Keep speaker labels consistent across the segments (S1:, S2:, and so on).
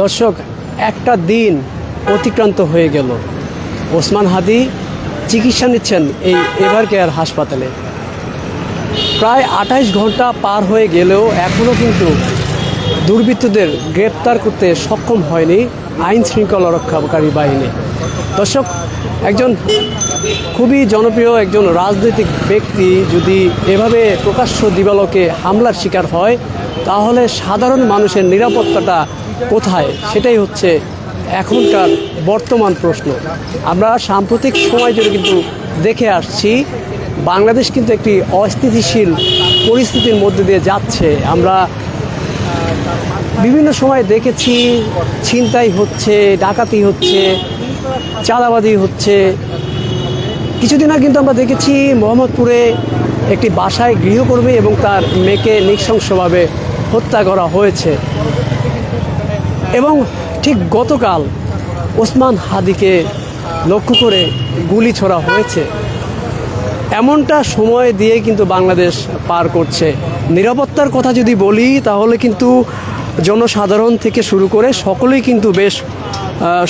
S1: দর্শক, একটা দিন অতিক্রান্ত হয়ে গেল। ওসমান হাদি চিকিৎসা নিচ্ছেন এই এভার কেয়ার হাসপাতালে। প্রায় আঠাইশ ঘণ্টা পার হয়ে গেলেও এখনও কিন্তু দুর্বৃত্তদের গ্রেপ্তার করতে সক্ষম হয়নি আইন শৃঙ্খলা রক্ষাকারী বাহিনী। দর্শক, একজন খুবই জনপ্রিয় একজন রাজনৈতিক ব্যক্তি যদি এভাবে প্রকাশ্য দিবালোকে হামলার শিকার হয়, তাহলে সাধারণ মানুষের নিরাপত্তাটা কোথায়? সেটাই হচ্ছে এখনকার বর্তমান প্রশ্ন। আমরা সাম্প্রতিক সময় জুড়ে কিন্তু দেখে আসছি, বাংলাদেশ কিন্তু একটি অস্থিতিশীল পরিস্থিতির মধ্যে দিয়ে যাচ্ছে। আমরা বিভিন্ন সময় দেখেছি, ছিনতাই হচ্ছে, ডাকাতি হচ্ছে চাঁদাবাদি হচ্ছে। কিছুদিন আগে কিন্তু আমরা দেখেছি, মোহাম্মদপুরে একটি বাসায় গৃহকর্মী এবং তার মেয়েকে নৃশংসভাবে হত্যা করা হয়েছে। এবং ঠিক গতকাল ওসমান হাদিকে লক্ষ্য করে গুলি ছোড়া হয়েছে। এমনটা সময় দিয়ে কিন্তু বাংলাদেশ পার করছে। নিরাপত্তার কথা যদি বলি, তাহলে কিন্তু জনসাধারণ থেকে শুরু করে সকলেই কিন্তু বেশ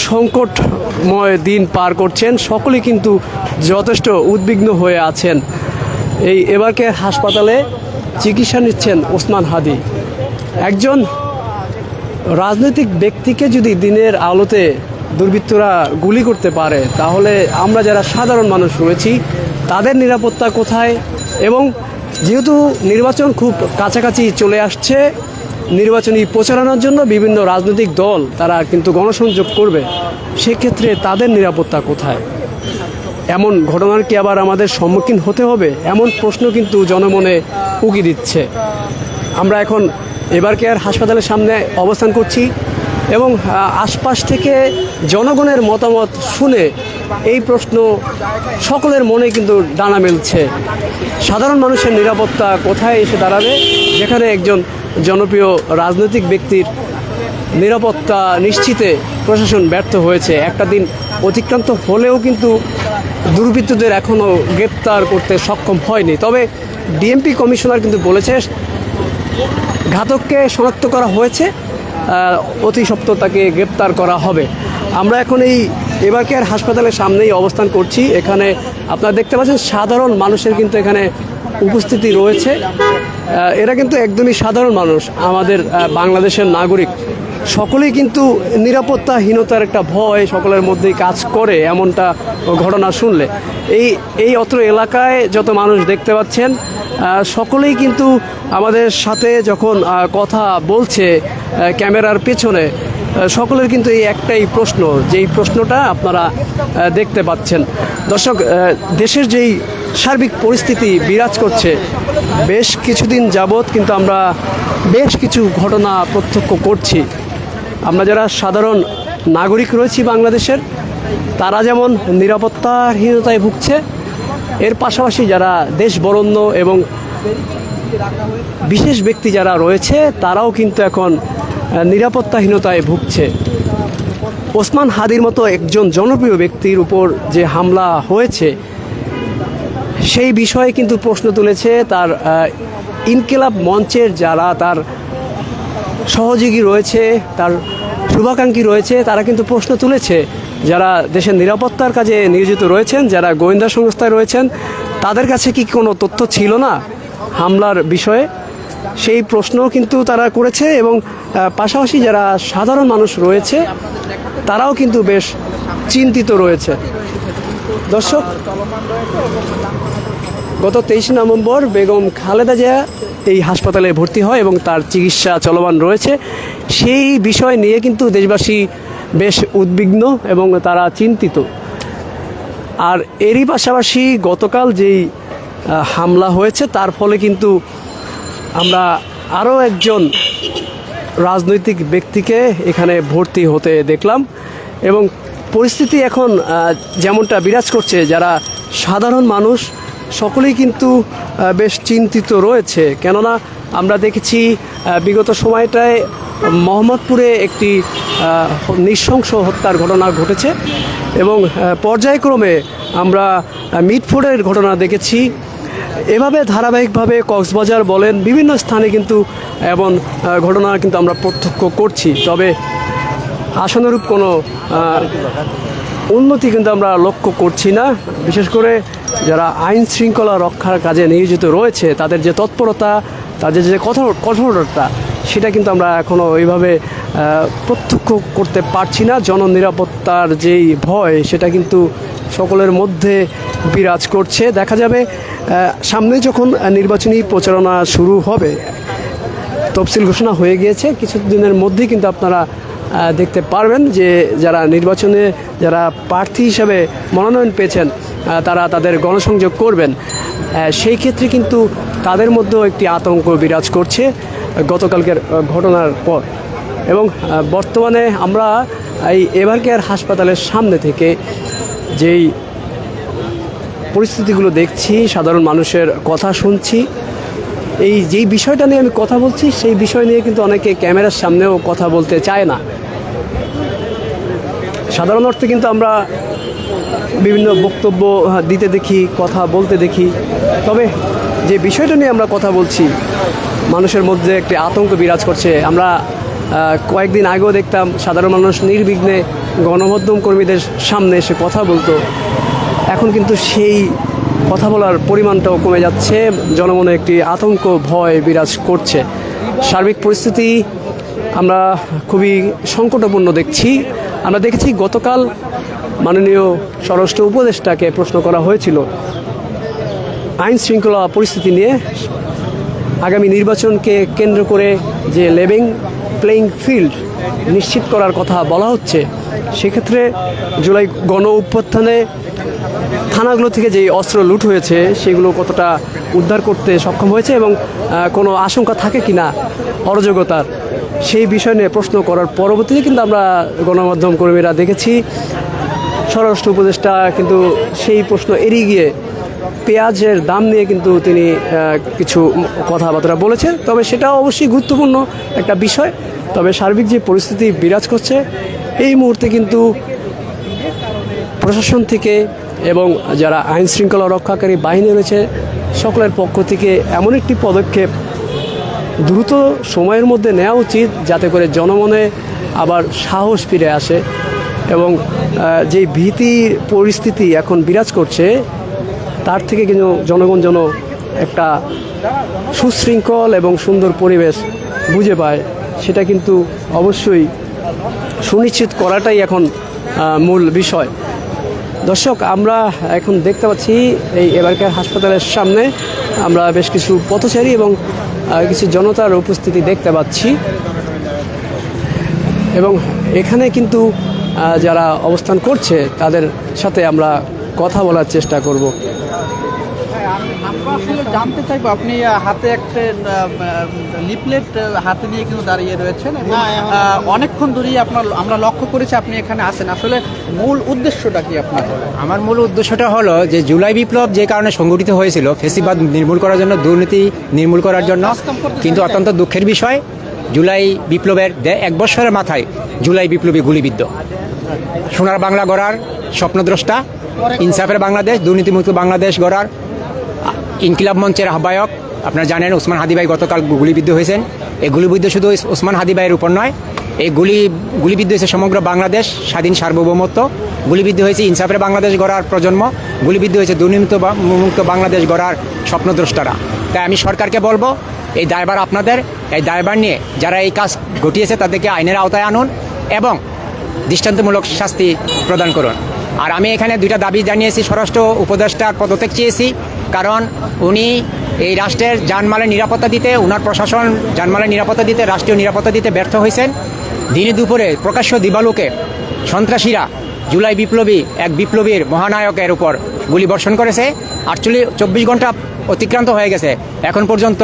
S1: সংকটময় দিন পার করছেন। সকলেই কিন্তু যথেষ্ট উদ্বিগ্ন হয়ে আছেন। এই এবারকে হাসপাতালে চিকিৎসা নিচ্ছেন ওসমান হাদি। একজন রাজনৈতিক ব্যক্তিকে যদি দিনের আলোতে দুর্বৃত্তরা গুলি করতে পারে, তাহলে আমরা যারা সাধারণ মানুষ রয়েছি, তাদের নিরাপত্তা কোথায়? এবং যেহেতু নির্বাচন খুব কাছাকাছি চলে আসছে, নির্বাচনী প্রচারণার জন্য বিভিন্ন রাজনৈতিক দল তারা কিন্তু গণসংযোগ করবে, সেক্ষেত্রে তাদের নিরাপত্তা কোথায়? এমন ঘটনার কি আবার আমাদের সম্মুখীন হতে হবে? এমন প্রশ্ন কিন্তু জনমনে উকি দিচ্ছে। আমরা এখন এবার কেয়ার হাসপাতালের সামনে অবস্থান করছি? এবং আশপাশ থেকে জনগণের মতামত শুনে এই প্রশ্ন সকলের মনে কিন্তু ডানা মেলছে। সাধারণ মানুষের নিরাপত্তা কোথায় এসে দাঁড়াবে? যেখানে একজন জনপ্রিয় রাজনৈতিক ব্যক্তির নিরাপত্তা নিশ্চিতে প্রশাসন ব্যর্থ হয়েছে। একটা দিন অতিক্রান্ত হলেও কিন্তু দুর্বৃত্তদের এখনও গ্রেপ্তার করতে সক্ষম হয়নি। তবে ডিএমপি কমিশনার কিন্তু বলেছে ঘাতককে শনাক্ত করা হয়েছে অতি সত্য তাকে গ্রেপ্তার করা হবে। আমরা এখন এই এবারকেয়ার হাসপাতালের সামনেই অবস্থান করছি। এখানে আপনারা দেখতে পাচ্ছেন, সাধারণ মানুষের কিন্তু এখানে উপস্থিতি রয়েছে। এরা কিন্তু একদমই সাধারণ মানুষ। আমাদের বাংলাদেশের নাগরিক। সকলেই কিন্তু নিরাপত্তাহীনতার একটা ভয় সকলের মধ্যেই কাজ করে এমনটা ঘটনা শুনলে। এই এই অত্র এলাকায় যত মানুষ দেখতে পাচ্ছেন সকলেই কিন্তু আমাদের সাথে যখন কথা বলছে ক্যামেরার পেছনে সকলের কিন্তু এই একটাই প্রশ্ন, যেই প্রশ্নটা আপনারা দেখতে পাচ্ছেন। দর্শক দেশের যেই সার্বিক পরিস্থিতি বিরাজ করছে, বেশ কিছুদিন যাবৎ কিন্তু আমরা বেশ কিছু ঘটনা প্রত্যক্ষ করছি। আমরা যারা সাধারণ নাগরিক রয়েছি বাংলাদেশের, তারা যেমন নিরাপত্তাহীনতায় ভুগছে, এর পাশাপাশি যারা দেশ বরণ্য এবং বিশেষ ব্যক্তি যারা রয়েছে, তারাও কিন্তু এখন নিরাপত্তাহীনতায় ভুগছে। ওসমান হাদির মতো একজন জনপ্রিয় ব্যক্তির উপর যে হামলা হয়েছে, সেই বিষয়ে কিন্তু প্রশ্ন তুলেছে তার ইনকিলাব মঞ্চের যারা তার সহযোগী রয়েছে, তার শুভাকাঙ্ক্ষী রয়েছে, তারা কিন্তু প্রশ্ন তুলেছে যারা দেশের নিরাপত্তার কাজে নিয়োজিত রয়েছেন, যারা গোয়েন্দা সংস্থায় রয়েছেন, তাদের কাছে কি কোনো তথ্য ছিল না হামলার বিষয়ে? সেই প্রশ্নও কিন্তু তারা করেছে এবং পাশাপাশি যারা সাধারণ মানুষ রয়েছে, তারাও কিন্তু বেশ চিন্তিত রয়েছে। দর্শক, গত তেইশে নভেম্বর বেগম খালেদা জিয়া এই হাসপাতালে ভর্তি হয় এবং তার চিকিৎসা চলমান রয়েছে। সেই বিষয় নিয়ে কিন্তু দেশবাসী বেশ উদ্বিগ্ন এবং তারা চিন্তিত। আর এরই পাশাপাশি গতকাল যেই হামলা হয়েছে, তার ফলে কিন্তু আমরা আরও একজন রাজনৈতিক ব্যক্তিকে এখানে ভর্তি হতে দেখলাম এবং পরিস্থিতি এখন যেমনটা বিরাজ করছে, যারা সাধারণ মানুষ সকলেই কিন্তু বেশ চিন্তিত রয়েছে। কেননা আমরা দেখেছি বিগত সময়টায় মোহাম্মদপুরে একটি নৃশংস হত্যার ঘটনা ঘটেছে এবং পর্যায়ক্রমে আমরা মিটফোর্ডের ঘটনা দেখেছি। এভাবে ধারাবাহিকভাবে কক্সবাজার বলেন, বিভিন্ন স্থানে কিন্তু এমন ঘটনা কিন্তু আমরা প্রত্যক্ষ করছি। তবে আশানুরূপ কোনো উন্নতি কিন্তু আমরা লক্ষ্য করছি না। বিশেষ করে যারা আইন শৃঙ্খলা রক্ষার কাজে নিয়োজিত রয়েছে, তাদের যে তৎপরতা, তাদের যে কঠোর কঠোরতা, সেটা কিন্তু আমরা এখনও ওইভাবে প্রত্যক্ষ করতে পারছি না। জননিরাপত্তার যেই ভয়, সেটা কিন্তু সকলের মধ্যে বিরাজ করছে। দেখা যাবে সামনে যখন নির্বাচনী প্রচারণা শুরু হবে, তফসিল ঘোষণা হয়ে গিয়েছে। কিছুদিনের মধ্যেই কিন্তু আপনারা দেখতে পারবেন যে যারা নির্বাচনে যারা প্রার্থী হিসাবে মনোনয়ন পেয়েছেন তারা তাদের গণসংযোগ করবেন। সেই ক্ষেত্রে কিন্তু তাদের মধ্যেও একটি আতঙ্ক বিরাজ করছে গতকালকের ঘটনার পর। এবং বর্তমানে আমরা এই এভার কেয়ার হাসপাতালের সামনে থেকে যেই পরিস্থিতিগুলো দেখছি, সাধারণ মানুষের কথা শুনছি, এই যেই বিষয়টা নিয়ে আমি কথা বলছি, সেই বিষয় নিয়ে কিন্তু অনেকে ক্যামেরার সামনেও কথা বলতে চায় না। সাধারণ অর্থে কিন্তু আমরা বিভিন্ন বক্তব্য দিতে দেখি, কথা বলতে দেখি। তবে যে বিষয়টা নিয়ে আমরা কথা বলছি, মানুষের মধ্যে একটি আতঙ্ক বিরাজ করছে। আমরা কয়েকদিন আগেও দেখতাম সাধারণ মানুষ নির্বিঘ্নে গণমাধ্যম কর্মীদের সামনে এসে কথা বলতো। এখন কিন্তু সেই কথা বলার পরিমাণটাও কমে যাচ্ছে। জনমনে একটি আতঙ্ক, ভয় বিরাজ করছে। সার্বিক পরিস্থিতি আমরা খুবই সংকটপূর্ণ দেখছি। আমরা দেখেছি গতকাল মাননীয় স্বরাষ্ট্র উপদেষ্টাকে প্রশ্ন করা হয়েছিল আইন শৃঙ্খলা পরিস্থিতি নিয়ে আগামী নির্বাচনকে কেন্দ্র করে যে লেভিং প্লেইং ফিল্ড নিশ্চিত করার কথা বলা হচ্ছে, সেক্ষেত্রে জুলাই গণ অভ্যুত্থানে থানাগুলো থেকে যে অস্ত্র লুট হয়েছে, সেগুলো কতটা উদ্ধার করতে সক্ষম হয়েছে এবং কোনো আশঙ্কা থাকে কি না অরাজকতার? সেই বিষয় নিয়ে প্রশ্ন করার পরবর্তীতে কিন্তু আমরা গণমাধ্যম কর্মীরা দেখেছি, স্বরাষ্ট্র উপদেষ্টা কিন্তু সেই প্রশ্ন এড়িয়ে গিয়ে পেঁয়াজের দাম নিয়ে কিন্তু তিনি কিছু কথাবার্তা বলেছেন। তবে সেটা অবশ্যই গুরুত্বপূর্ণ একটা বিষয়। তবে সার্বিক যে পরিস্থিতি বিরাজ করছে, এই মুহূর্তে কিন্তু প্রশাসন থেকে এবং যারা আইন শৃঙ্খলা রক্ষাকারী বাহিনী রয়েছে, সকলের পক্ষ থেকে এমন একটি পদক্ষেপ দ্রুত সময়ের মধ্যে নেওয়া উচিত যাতে করে জনমনে আবার সাহস ফিরে আসে এবং যে ভীতি পরিস্থিতি এখন বিরাজ করছে, তার থেকে কিন্তু জনগণ যেন একটা সুশৃঙ্খল এবং সুন্দর পরিবেশ বুঝে পায়, সেটা কিন্তু অবশ্যই সুনিশ্চিত করাটাই এখন মূল বিষয়। দর্শক, আমরা এখন দেখতে পাচ্ছি এই এবারকার হাসপাতালের সামনে আমরা বেশ কিছু পথচারী এবং কিছু জনতার উপস্থিতি দেখতে পাচ্ছি। এবং এখানে কিন্তু যারা অবস্থান করছে, তাদের সাথে আমরা কথা বলার চেষ্টা করব।
S2: আমরা আসলে জানতে চাইব আপনি হাতে একটা লিফলেট হাতে নিয়ে কিন্তু দাঁড়িয়ে রয়েছেন এবং অনেকক্ষণ ধরেই আপনার আমরা লক্ষ্য করেছি আপনি এখানে আছেন। আসলে মূল উদ্দেশ্যটা কি আপনার?
S3: আমার মূল উদ্দেশ্যটা হলো যে জুলাই বিপ্লব যে কারণে সংগঠিত হয়েছিল ফেসিবাদ নির্মূল করার জন্য দুর্নীতি নির্মূল করার জন্য কিন্তু অত্যন্ত দুঃখের বিষয় জুলাই বিপ্লবের এক বছরের মাথায় জুলাই বিপ্লবী গুলিবিদ্ধ। সোনার বাংলা গড়ার স্বপ্নদ্রষ্টা ইনসাফের বাংলাদেশ দুর্নীতিমুক্ত বাংলাদেশ গড়ার ইনকিলাব মঞ্চের আহ্বায়ক, আপনারা জানেন ওসমান হাদিবাই গতকাল গুলিবিদ্ধ হয়েছেন। এই গুলিবিদ্ধ শুধু ওস- ওসমান হাদিবাইয়ের উপর নয়, এই গুলি গুলিবিদ্ধ হয়েছে সমগ্র বাংলাদেশ, স্বাধীন সার্বভৌমত্ব। গুলিবিদ্ধ হয়েছে ইনসাফের বাংলাদেশ গড়ার প্রজন্ম, গুলিবিদ্ধ হয়েছে দুর্নীতি মুক্ত বাংলাদেশ গড়ার স্বপ্নদ্রষ্টারা। তাই আমি সরকারকে বলব, এই দায়ভার আপনাদের, এই দায়ভার নিয়ে যারা এই কাজ ঘটিয়েছে তাদেরকে আইনের আওতায় আনুন এবং দৃষ্টান্তমূলক শাস্তি প্রদান করুন। আর আমি এখানে দুইটা দাবি জানিয়েছি, স্বরাষ্ট্র উপদেষ্টার পদত্যাগ চেয়েছি কারণ উনি এই রাষ্ট্রের জানমালের নিরাপত্তা দিতে, উনার প্রশাসন জানমালের নিরাপত্তা দিতে, রাষ্ট্রীয় নিরাপত্তা দিতে ব্যর্থ হয়েছেন। দিনে দুপুরে প্রকাশ্য দিবালোকে সন্ত্রাসীরা জুলাই বিপ্লবী এক বিপ্লবীর মহানায়কের উপর গুলি বর্ষণ করেছে। আটচল্লিশ, চব্বিশ ঘণ্টা অতিক্রান্ত হয়ে গেছে। এখন পর্যন্ত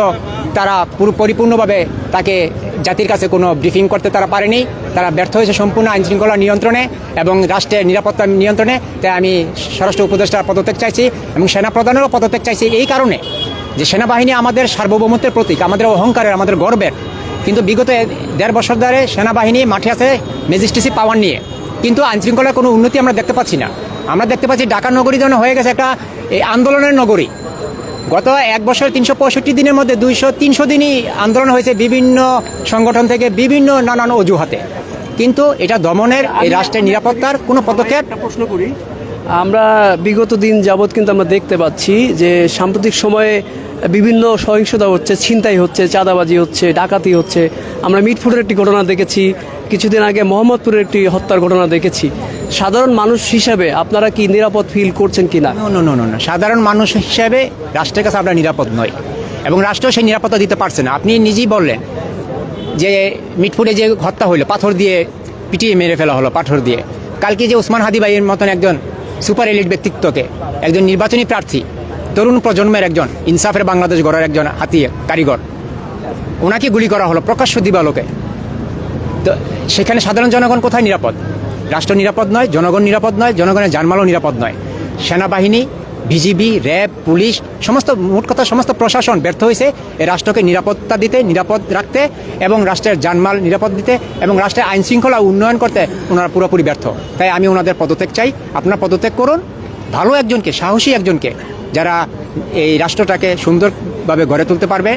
S3: তারা পুরো পরিপূর্ণভাবে তাকে জাতির কাছে কোনো ব্রিফিং করতে তারা পারেনি। তারা ব্যর্থ হয়েছে সম্পূর্ণ আইন শৃঙ্খলা নিয়ন্ত্রণে এবং রাষ্ট্রের নিরাপত্তা নিয়ন্ত্রণে। তাই আমি স্বরাষ্ট্র উপদেষ্টার পদত্যাগ চাইছি এবং সেনা প্রধানেরও পদত্যাগ চাইছি এই কারণে যে সেনাবাহিনী আমাদের সার্বভৌমত্বের প্রতীক, আমাদের অহংকারের, আমাদের গর্বের। কিন্তু বিগত দেড় বছর ধরে সেনাবাহিনী মাঠে আছে ম্যাজিস্ট্রেসি পাওয়ার নিয়ে। কিন্তু আইন শৃঙ্খলার কোনো উন্নতি আমরা দেখতে পাচ্ছি না। আমরা দেখতে পাচ্ছি ঢাকা নগরী যেন হয়ে গেছে একটা এই আন্দোলনের নগরী। গত এক বছর তিনশো পঁয়ষট্টি দিনের মধ্যে দুইশো তিনশো দিনই আন্দোলন হয়েছে বিভিন্ন সংগঠন থেকে বিভিন্ন নানান অজুহাতে। কিন্তু এটা দমনের এই রাষ্ট্রের নিরাপত্তার কোনো পদক্ষেপ?
S1: প্রশ্ন করি। আমরা বিগত দিন যাবৎ কিন্তু আমরা দেখতে পাচ্ছি যে সাম্প্রতিক সময়ে বিভিন্ন সহিংসতা হচ্ছে ছিনতাই হচ্ছে চাঁদাবাজি হচ্ছে ডাকাতি হচ্ছে। আমরা মিটফুটের একটি ঘটনা দেখেছি। কিছুদিন আগে মোহাম্মদপুরের একটি হত্যার ঘটনা দেখেছি। সাধারণ মানুষ হিসাবে আপনারা কি নিরাপদ ফিল করছেন কি না।
S3: সাধারণ মানুষ হিসাবে রাষ্ট্রের কাছে আমরা নিরাপদ নই। এবং রাষ্ট্র সেই নিরাপত্তা দিতে পারছে না। আপনি নিজেই বললেন যে মিটফুটে যে হত্যা হইল, পাথর দিয়ে পিটিয়ে মেরে ফেলা হলো, পাথর দিয়ে। কালকে যে ওসমান হাদি ভাইয়ের মতন একজন সুপার এলিট ব্যক্তিত্বকে একজন নির্বাচনী প্রার্থী, তরুণ প্রজন্মের একজন, ইনসাফের বাংলাদেশ গড়ার একজন হাতিয়ে, কারিগর, ওনাকে গুলি করা হলো প্রকাশ্য দিবালোকে। তো সেখানে সাধারণ জনগণ কোথায় নিরাপদ? রাষ্ট্র নিরাপদ নয়, জনগণ নিরাপদ নয়, জনগণের জানমালও নিরাপদ নয়। সেনাবাহিনী বিজিবি র্যাব, পুলিশ, সমস্ত, মোট কথা সমস্ত প্রশাসন ব্যর্থ হয়েছে এই রাষ্ট্রকে নিরাপত্তা দিতে, নিরাপদ রাখতে এবং রাষ্ট্রের জানমাল নিরাপদ দিতে এবং রাষ্ট্রের আইন শৃঙ্খলা উন্নয়ন করতে ওনারা পুরোপুরি ব্যর্থ। তাই আমি ওনাদের পদত্যাগ চাই। আপনারা পদত্যাগ করুন। ভালো একজনকে, সাহসী একজনকে যারা এই রাষ্ট্রটাকে সুন্দরভাবে গড়ে তুলতে পারবে।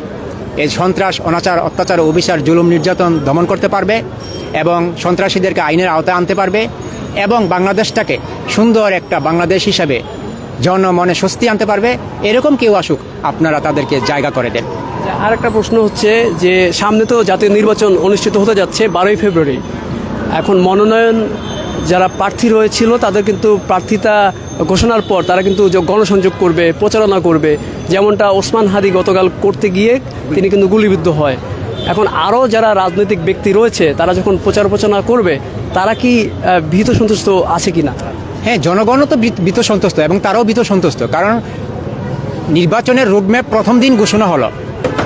S3: এই সন্ত্রাস, অনাচার, অত্যাচার অবিচার, জুলুম নির্যাতন দমন করতে পারবে এবং সন্ত্রাসীদেরকে আইনের আওতায় আনতে পারবে এবং বাংলাদেশটাকে সুন্দর একটা বাংলাদেশ হিসাবে জনমনে স্বস্তি আনতে পারবে। এরকম কেউ আসুক, আপনারা তাদেরকে জায়গা করে দেন।
S1: আর একটা প্রশ্ন হচ্ছে যে, সামনে তো জাতীয় নির্বাচন অনুষ্ঠিত হতে যাচ্ছে বারোই ফেব্রুয়ারি। এখন মনোনয়ন যারা প্রার্থী রয়েছিল, তাদের কিন্তু প্রার্থিতা ঘোষণার পর তারা কিন্তু গণসংযোগ করবে, প্রচারণা করবে, যেমনটা ওসমান হাদি গতকাল করতে গিয়ে তিনি কিন্তু গুলিবিদ্ধ হয়। এখন আরও যারা রাজনৈতিক ব্যক্তি রয়েছে, তারা যখন প্রচার প্রচারণা করবে, তারা কি ভীত সন্তুষ্ট আছে কিনা?
S3: হ্যাঁ জনগণও তো বিত সন্তুষ্ট এবং তারাও ভীত সন্তুষ্ট। কারণ নির্বাচনের রোডম্যাপ প্রথম দিন ঘোষণা হলো,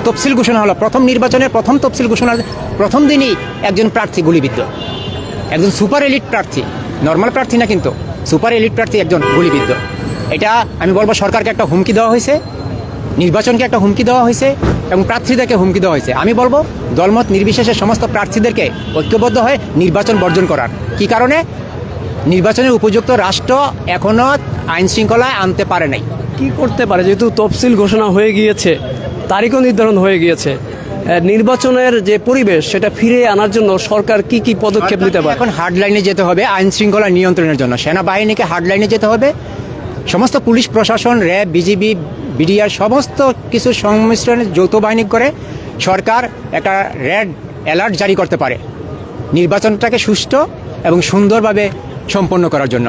S3: তফসিল ঘোষণা হলো। প্রথম নির্বাচনের প্রথম তফসিল ঘোষণা প্রথম দিনই একজন প্রার্থী গুলিবিদ্ধ। একজন সুপার এলিট প্রার্থী নর্মাল প্রার্থী না কিন্তু, সুপার এলিট প্রার্থী একজন গুলিবিদ্ধ। এটা আমি বলব সরকারকে একটা হুমকি দেওয়া হয়েছে, নির্বাচনকে একটা হুমকি দেওয়া হয়েছে এবং প্রার্থীদেরকে হুমকি দেওয়া হয়েছে। আমি বলব, দলমত নির্বিশেষে সমস্ত প্রার্থীদেরকে ঐক্যবদ্ধ হয়ে নির্বাচন বর্জন করার। কি কারণে? নির্বাচনের উপযুক্ত রাষ্ট্র এখনও আইন শৃঙ্খলায় আনতে পারে নাই।
S1: কি করতে পারে? যেহেতু তফসিল ঘোষণা হয়ে গিয়েছে, তারিখও নির্ধারণ হয়ে গিয়েছে নির্বাচনের যে পরিবেশ, সেটা ফিরে আনার জন্য সরকার কি কি পদক্ষেপ নিতে পারে?
S3: এখন হার্ড লাইনে যেতে হবে আইন শৃঙ্খলা নিয়ন্ত্রণের জন্য। সেনাবাহিনীকে হার্ড লাইনে যেতে হবে। সমস্ত পুলিশ প্রশাসন, র্যাব, বিজিবি, বিডিআর সমস্ত কিছু সংমিশ্রণে যৌথ বাহিনী করে সরকার একটা রেড অ্যালার্ট জারি করতে পারে। নির্বাচনটাকে সুষ্ঠু এবং সুন্দরভাবে সম্পন্ন করার জন্য।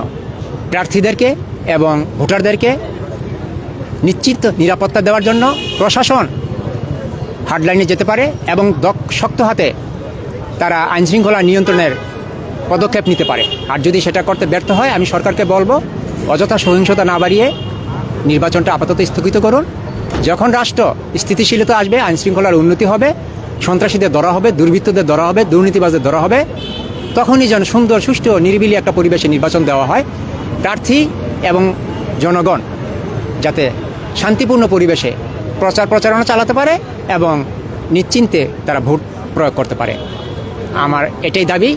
S3: প্রার্থীদেরকে এবং ভোটারদেরকে নিশ্চিত নিরাপত্তা দেওয়ার জন্য প্রশাসন হার্ডলাইনে যেতে পারে এবং শক্ত হাতে তারা আইনশৃঙ্খলা নিয়ন্ত্রণের পদক্ষেপ নিতে পারে। আর যদি সেটা করতে ব্যর্থ হয়, আমি সরকারকে বলব, অযথা সহিংসতা না বাড়িয়ে নির্বাচনটা আপাতত স্থগিত করুন। যখন রাষ্ট্র স্থিতিশীলতা আসবে, আইনশৃঙ্খলার উন্নতি হবে, সন্ত্রাসীদের ধরা হবে, দুর্বৃত্তদের ধরা হবে, দুর্নীতিবাজদের ধরা হবে, তখনই যেন সুন্দর, সুষ্ঠু, নিরিবিলি একটা পরিবেশে নির্বাচন দেওয়া হয়। প্রার্থী এবং জনগণ যাতে শান্তিপূর্ণ পরিবেশে প্রচার প্রচারণা চালাতে পারে এবং নিশ্চিন্তে তারা ভোট প্রয়োগ করতে পারে। আমার এটাই দাবি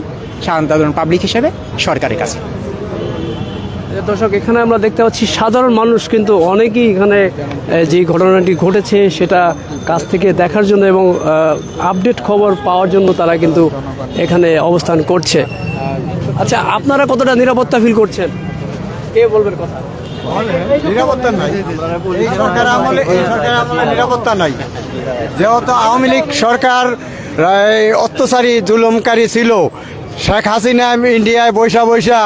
S3: সাধারণ পাবলিক হিসেবে সরকারের কাছে।
S1: দর্শক, এখানে আমরা দেখতে পাচ্ছি সাধারণ মানুষ কিন্তু অনেকেই এখানে যে ঘটনাটি ঘটেছে সেটা কাছ থেকে দেখার জন্য এবং আপডেট খবর পাওয়ার জন্য তারা কিন্তু এখানে অবস্থান করছে। আচ্ছা আপনারা কতটা নিরাপত্তা ফিল করছেন? কে বলবেন কথা?
S4: নিরাপত্তা নাই। এই সরকার আমলে এই সরকার আমলে নিরাপত্তা নাই। যেহেতু আওয়ামী লীগ সরকার অত্যাচারী, জুলুমকারী ছিল, শেখ হাসিনা ইন্ডিয়ায় বৈশা বৈশা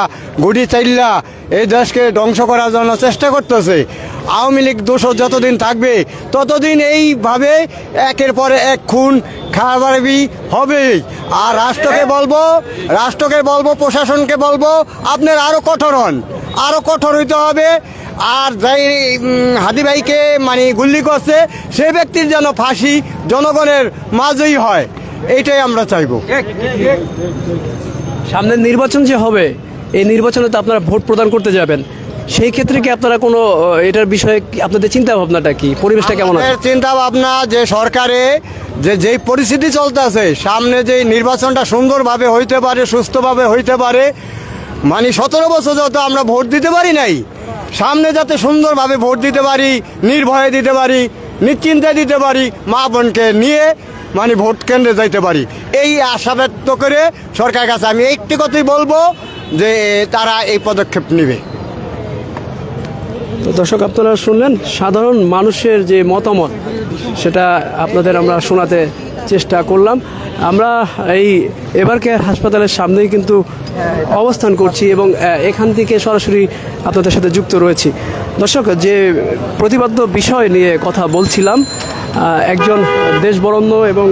S4: গুড়ি চাইল্লা এই দেশকে ধ্বংস করার জন্য চেষ্টা করতেছে। আওয়ামী লীগ দোষ যতদিন থাকবে, ততদিন এইভাবে একের পরে এক খুন খাবারবি হবেই আর রাষ্ট্রকে বলব রাষ্ট্রকে বলব, প্রশাসনকে বলব, আপনার আরও কঠোর হন। আরও কঠোর হইতে হবে। আর যাই হাদি ভাইকে মানে গুল্লি করছে সে ব্যক্তির যেন ফাঁসি জনগণের মাঝেই হয় এইটাই আমরা চাইব।
S1: সামনে নির্বাচন যে হবে এই নির্বাচনে তো আপনারা ভোট প্রদান করতে যাবেন। সেই ক্ষেত্রে কি আপনারা কোনো এটার বিষয়ে আপনাদের চিন্তা ভাবনাটা কি? পরিবেশটা কেমন আছে?
S4: চিন্তা ভাবনা যে সরকারে যে যেই পরিস্থিতি চলতেছে সামনে যে নির্বাচনটা সুন্দরভাবে হইতে পারে সুস্থভাবে হইতে পারে মানে সতেরো বছর যত আমরা ভোট দিতে পারি নাই, সামনে যাতে সুন্দরভাবে ভোট দিতে পারি, নির্ভয়ে দিতে পারি, নিশ্চিন্তে দিতে পারি, মা বোনকে নিয়ে মানে ভোট কেন্দ্রে যাইতে পারি। এই আশা ব্যক্ত করে সরকারের কাছে আমি একটি কথাই বলব যে, তারা এই পদক্ষেপ নেবে।
S1: তো দর্শক, আপনারা শুনলেন, সাধারণ মানুষের যে মতামত, সেটা আপনাদের আমরা শোনাতে চেষ্টা করলাম। আমরা এই এবারকে হাসপাতালের সামনেই কিন্তু অবস্থান করছি এবং এখান থেকে সরাসরি আপনাদের সাথে যুক্ত রয়েছি। দর্শক, যে প্রতিবাদ্য বিষয় নিয়ে কথা বলছিলাম একজন দেশবরণ্য এবং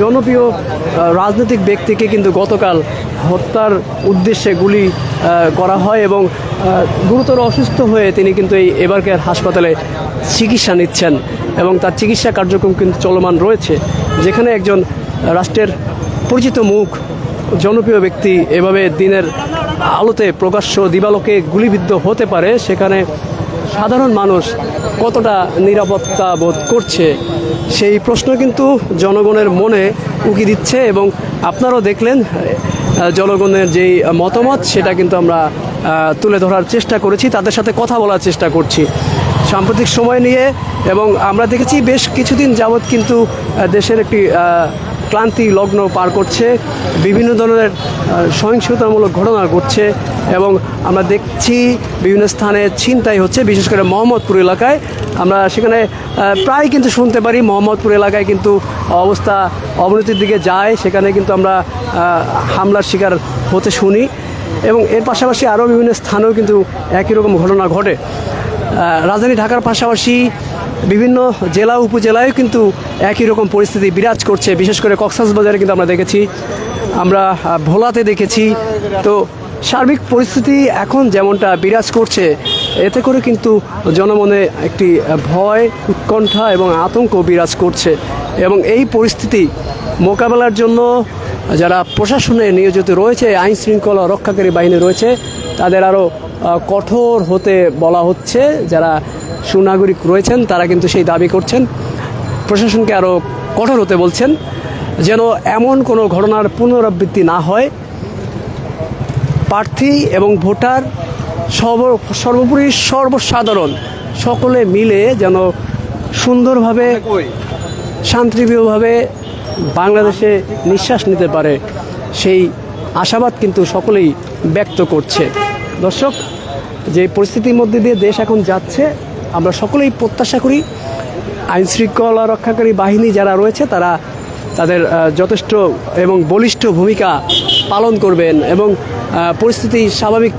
S1: জনপ্রিয় রাজনৈতিক ব্যক্তিকে কিন্তু গতকাল হত্যার উদ্দেশ্যে গুলি করা হয় এবং গুরুতর অসুস্থ হয়ে তিনি কিন্তু এই এবারকার হাসপাতালে চিকিৎসা নিচ্ছেন এবং তার চিকিৎসা কার্যক্রম কিন্তু চলমান রয়েছে। যেখানে একজন রাষ্ট্রের পরিচিত মুখ, জনপ্রিয় ব্যক্তি এভাবে দিনের আলোতে প্রকাশ্য দিবালোকে গুলিবিদ্ধ হতে পারে, সেখানে সাধারণ মানুষ কতটা নিরাপত্তা বোধ করছে, সেই প্রশ্ন কিন্তু জনগণের মনে উকি দিচ্ছে এবং আপনারাও দেখলেন জনগণের যেই মতামত, সেটা কিন্তু আমরা তুলে ধরার চেষ্টা করেছি, তাদের সাথে কথা বলার চেষ্টা করছি। সাম্প্রতিক সময় নিয়ে এবং আমরা দেখেছি বেশ কিছুদিন যাবৎ কিন্তু দেশের একটি ক্লান্তি লগ্ন পার করছে, বিভিন্ন ধরনের সহিংসতামূলক ঘটনা ঘটছে এবং আমরা দেখছি বিভিন্ন স্থানে ছিনতাই হচ্ছে, বিশেষ করে মোহাম্মদপুর এলাকায়। আমরা সেখানে প্রায় কিন্তু শুনতে পারি, মোহাম্মদপুর এলাকায় কিন্তু অবস্থা অবনতির দিকে যায়, সেখানে কিন্তু আমরা হামলার শিকার হতে শুনি এবং এর পাশাপাশি আরও বিভিন্ন স্থানেও কিন্তু একই রকম ঘটনা ঘটে। রাজধানী ঢাকার পাশাপাশি বিভিন্ন জেলা উপজেলায় কিন্তু একই রকম পরিস্থিতি বিরাজ করছে। বিশেষ করে কক্সবাজারে কিন্তু আমরা দেখেছি, আমরা ভোলাতে দেখেছি। তো সার্বিক পরিস্থিতি এখন যেমনটা বিরাজ করছে, এতে করে কিন্তু জনমনে একটি ভয়, উৎকণ্ঠা এবং আতঙ্ক বিরাজ করছে। এবং এই পরিস্থিতি মোকাবেলার জন্য যারা প্রশাসনে নিয়োজিত রয়েছে আইন শৃঙ্খলা রক্ষাকারী বাহিনী রয়েছে, তাদের আরও কঠোর হতে বলা হচ্ছে। যারা সুনাগরিক রয়েছেন, তারা কিন্তু সেই দাবি করছেন। প্রশাসনকে আরও কঠোর হতে বলছেন, যেন এমন কোনো ঘটনার পুনরাবৃত্তি না হয়। প্রার্থী এবং ভোটার সর্ব, সর্বোপরি সর্বসাধারণ সকলে মিলে যেন সুন্দরভাবে, শান্তিপ্রিয়ভাবে বাংলাদেশে নিঃশ্বাস নিতে পারে, সেই আশাবাদ কিন্তু সকলেই ব্যক্ত করছে। দর্শক, যে পরিস্থিতির মধ্যে দিয়ে দেশ এখন যাচ্ছে, আমরা সকলেই প্রত্যাশা করি আইন শৃঙ্খলা রক্ষাকারী বাহিনী যারা রয়েছে, তারা তাদের যথেষ্ট এবং বলিষ্ঠ ভূমিকা পালন করবেন এবং পরিস্থিতি স্বাভাবিক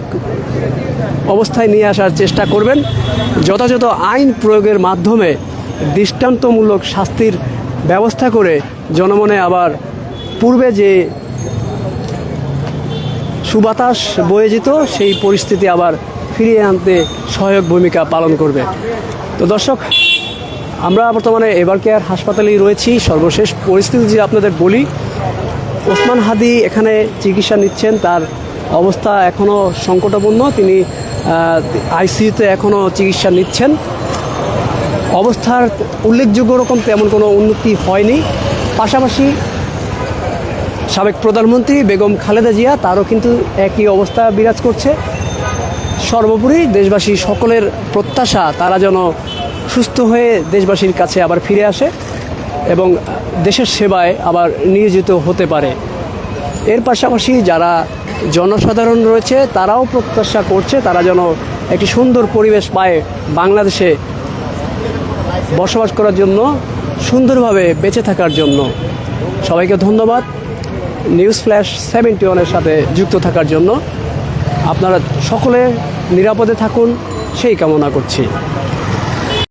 S1: অবস্থায় নিয়ে আসার চেষ্টা করবেন। যথাযথ আইন প্রয়োগের মাধ্যমে দৃষ্টান্তমূলক শাস্তির ব্যবস্থা করে জনমনে আবার পূর্বে যে সুবাতাস বয়ে যেত, সেই পরিস্থিতি আবার ফিরিয়ে আনতে সহায়ক ভূমিকা পালন করবে। তো দর্শক, আমরা বর্তমানে এবার কেয়ার হাসপাতালেই রয়েছি। সর্বশেষ পরিস্থিতি যে আপনাদের বলি, ওসমান হাদি এখানে চিকিৎসা নিচ্ছেন, তার অবস্থা এখনও সংকটাপূর্ণ। তিনি আইসিইউতে এখনও চিকিৎসা নিচ্ছেন। অবস্থার উল্লেখযোগ্য রকম তেমন কোনো উন্নতি হয়নি। পাশাপাশি সাবেক প্রধানমন্ত্রী বেগম খালেদা জিয়া, তারও কিন্তু একই অবস্থা বিরাজ করছে। সর্বোপরি দেশবাসী সকলের প্রত্যাশা, তারা যেন সুস্থ হয়ে দেশবাসীর কাছে আবার ফিরে আসে এবং দেশের সেবায় আবার নিয়োজিত হতে পারে। এর পাশাপাশি যারা জনসাধারণ রয়েছে, তারাও প্রত্যাশা করছে, তারা যেন একটি সুন্দর পরিবেশ পায় বাংলাদেশে বসবাস করার জন্য, সুন্দরভাবে বেঁচে থাকার জন্য। সবাইকে ধন্যবাদ। নিউজ ফ্ল্যাশ সেভেন্টি ওয়ানের সাথে যুক্ত থাকার জন্য আপনারা সকলে নিরাপদে থাকুন, সেই কামনা করছি।